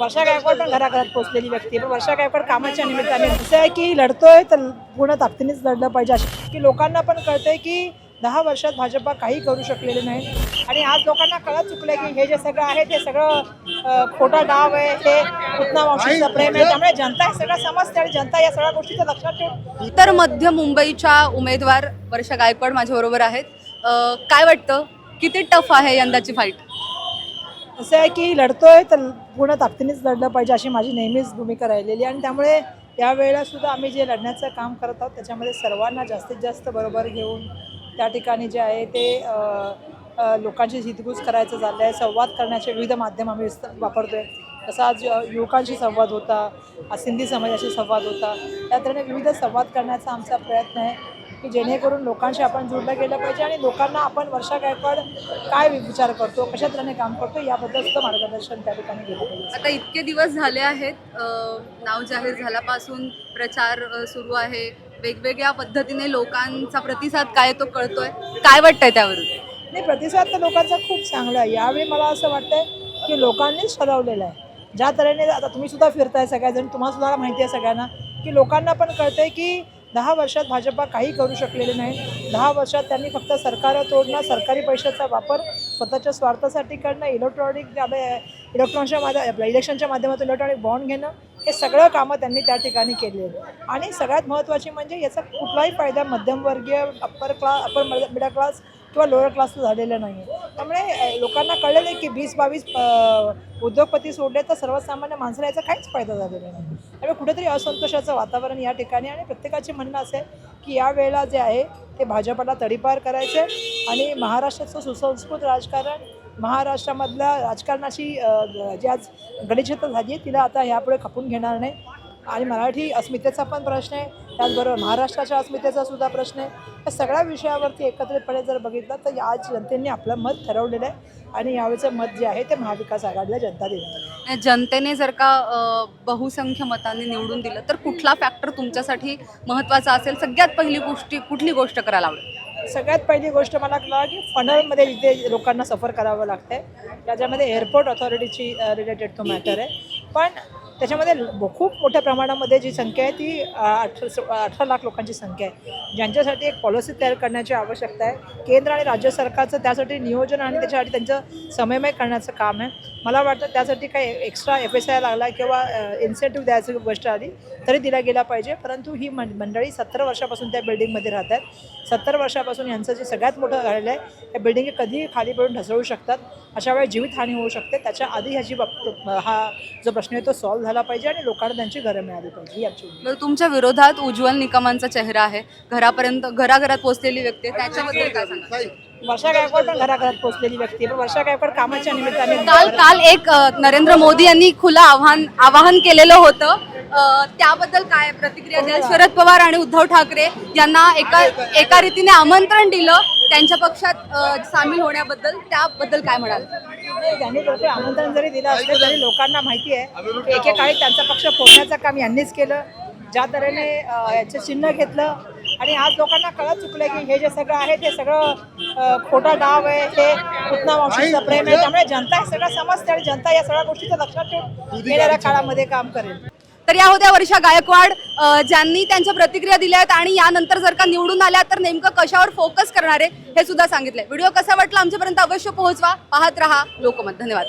वर्षा गायकवाड पण घराघरात पोहोचलेली व्यक्ती आहे. पण वर्षा गायकवाड कामाच्या निमित्ताने असं आहे की लढतोय तर पूर्ण ताकदीनेच लढलं पाहिजे असं की लोकांना पण कळतंय की दहा वर्षात भाजपा काही करू शकलेले नाही. आणि आज लोकांना कळत चुकलंय की हे जे सगळं आहे ते सगळं खोटा डाव आहे हे पुतना मावशीचं प्रेम आहे. त्यामुळे जनता हे सगळं समजते आणि जनता या सगळ्या गोष्टीचं लक्षात ठेवून उत्तर मध्य मुंबईच्या उमेदवार वर्षा गायकवाड माझ्याबरोबर आहेत. काय वाटतं? किती टफ आहे यंदाची फाईट असं आहे की लढतोय तर पूर्ण ताकदीनेच लढलं पाहिजे अशी माझी नेहमीच भूमिका राहिलेली आहे. आणि त्यामुळे यावेळेला सुद्धा आम्ही जे लढण्याचं काम करत आहोत त्याच्यामध्ये सर्वांना जास्तीत जास्त बरोबर घेऊन त्या ठिकाणी जे आहे ते लोकांची हितगुज करायचं चाललं आहे संवाद करण्याचे विविध माध्यम आम्ही वापरतो वापरतोय. तसा आज युवकांशी संवाद होता आज सिंधी समाजाशी संवाद होता. त्या तऱ्हेने विविध संवाद करण्याचा आमचा प्रयत्न आहे. की जेणेकरून लोकांशी आपण जुळलं गेलं पाहिजे आणि लोकांना आपण वर्षा गायकवाड काय विचार करतो कशा तऱ्हेने काम करतो याबद्दल सुद्धा मार्गदर्शन त्या ठिकाणी केलं पाहिजे आता इतके दिवस झाले आहेत नाव जाहीर झाल्यापासून प्रचार सुरू आहे. वेगवेगळ्या पद्धतीने लोकांचा प्रतिसाद काय तो कळतोय? काय वाटतंय त्यावरून? नाही प्रतिसाद तर लोकांचा खूप चांगला आहे. यावेळी मला असं वाटतंय की लोकांनीच ठरवलेलं आहे. ज्या तऱ्हेने आता तुम्ही सुद्धा फिरताय सगळ्याजण तुम्हाला सुद्धा माहिती आहे सगळ्यांना की लोकांना पण कळतंय की दहा वर्षात भाजपा काही करू शकलेले नाही. दहा वर्षात त्यांनी फक्त सरकार तोडणं सरकारी पैशाचा वापर स्वतःच्या स्वार्थासाठी करणं इलेक्ट्रॉनिक इलेक्ट्रॉनच्या माध्या आपल्या इलेक्शनच्या माध्यमातून इलेक्ट्रॉनिक बॉन्ड घेणं हे सगळं कामं त्यांनी त्या ठिकाणी केली आहेत. आणि सगळ्यात महत्त्वाची म्हणजे याचा कुठलाही फायदा मध्यमवर्गीय upper class upper middle class किंवा लोअर क्लासचं झालेलं नाही आहे त्यामुळे लोकांना कळलेलं आहे की वीस बावीस उद्योगपती सोडले तर सर्वसामान्य माणसाला याचा काहीच फायदा झालेला नाही. त्यामुळे कुठेतरी असंतोषाचं वातावरण या ठिकाणी आणि प्रत्येकाचे म्हणणं असं आहे की या वेळेला जे आहे ते भाजपला तडीपार करायचे आणि महाराष्ट्राचं सुसंस्कृत राजकारण महाराष्ट्रामधल्या राजकारणाची जी आज गणितछता झाली आहे तिला आता ह्यापुढे खपून घेणार नाही. आणि मराठी अस्मितेचा पण प्रश्न आहे. त्याचबरोबर महाराष्ट्राच्या अस्मितेचा सुद्धा प्रश्न आहे. या सगळ्या विषयावरती एकत्रितपणे जर बघितलं तर आज जनतेने आपलं मत ठरवलेलं आहे. आणि यावेळेचं मत जे आहे ते महाविकास आघाडीला जनता आहे. जनतेने जर का बहुसंख्य मतांनी निवडून दिलं तर कुठला फॅक्टर तुमच्यासाठी महत्त्वाचा असेल? सगळ्यात पहिली गोष्टी कुठली गोष्ट करायला आवडेल? सगळ्यात पहिली गोष्ट मला कळलं की फनलमध्ये जिथे लोकांना सफर करावं लागतं आहे त्याच्यामध्ये एअरपोर्ट ऑथॉरिटीची रिलेटेड तो मॅटर आहे. पण त्याच्यामध्ये खूप मोठ्या प्रमाणामध्ये जी संख्या आहे ती अठरा अठरा लाख लोकांची संख्या आहे. ज्यांच्यासाठी एक पॉलिसी तयार करण्याची आवश्यकता आहे. केंद्र आणि राज्य सरकारचं त्यासाठी नियोजन आणि त्याच्यासाठी त्यांचं समयमय करण्याचं काम आहे. मला वाटतं त्यासाठी काही एक्स्ट्रा एफ एस आय लागला किंवा इन्सेंटिव्ह द्यायची गोष्ट आली तरी दिला गेला पाहिजे. परंतु ही मं मंडळी सत्तर वर्षापासून त्या बिल्डिंगमध्ये राहतात सत्तर वर्षापासून यांचं जे सगळ्यात मोठं झालेलं आहे त्या बिल्डिंग कधीही खाली पडून ढसळू शकतात. अशा वेळी जीवितहानी होऊ शकते. त्याच्या आधी ह्याची बाब- हा जो प्रश्न आहे तो सॉल्व्ह झाला पाहिजे आणि लोकांना त्यांची घरं मिळाली पाहिजे ही आमची बरं तुमच्या विरोधात उज्ज्वल निकमांचा चेहरा आहे. घरापर्यंत घराघरात पोहोचलेली व्यक्ती आहे. त्याच्याबद्दल काय सांगा वर्षा गायकवाड पण घराघरात पोहोचलेली व्यक्ती आहे. पण वर्षा गायकवाड कामाच्या निमित्ताने काल काल एक अ, नरेंद्र मोदी यांनी खुलं आव्हान आवाहन केलेलं होतं. अ, त्याबद्दल काय प्रतिक्रिया द्याल? शरद पवार आणि उद्धव ठाकरे यांना एका एका रीतीने आमंत्रण दिलं. त्यांच्या पक्षात सामील होण्याबद्दल त्याबद्दल काय म्हणाल? त्यांनी तसे आमंत्रण जरी दिलं असलं तरी लोकांना माहिती आहे की एकेकाळी त्यांचा पक्ष फोडण्याचं काम यांनीच केलं ज्या तऱ्हेने याचं चिन्ह घेतलं. आणि आज लोकांना कळत चुकलं की हे जे सगळं आहे ते सगळं खोटा डाव आहे हे पुतना मावशीचं प्रेम आहे. त्यामुळे जनता हे सगळं समजते आणि जनता या सगळ्या गोष्टीचं लक्षात ठेवून येणाऱ्या काळामध्ये काम करेल. तर या होत्या वर्षा गायकवाड ज्यांनी त्यांच्या प्रतिक्रिया दिल्या आहेत आणि यानंतर जर का निवडून आल्या तर नेमकं कशावर फोकस करणार आहे हे सुद्धा सांगितलंय. व्हिडिओ कसा वाटला आमच्यापर्यंत अवश्य पोहोचवा. पाहत रहा लोकमत. धन्यवाद.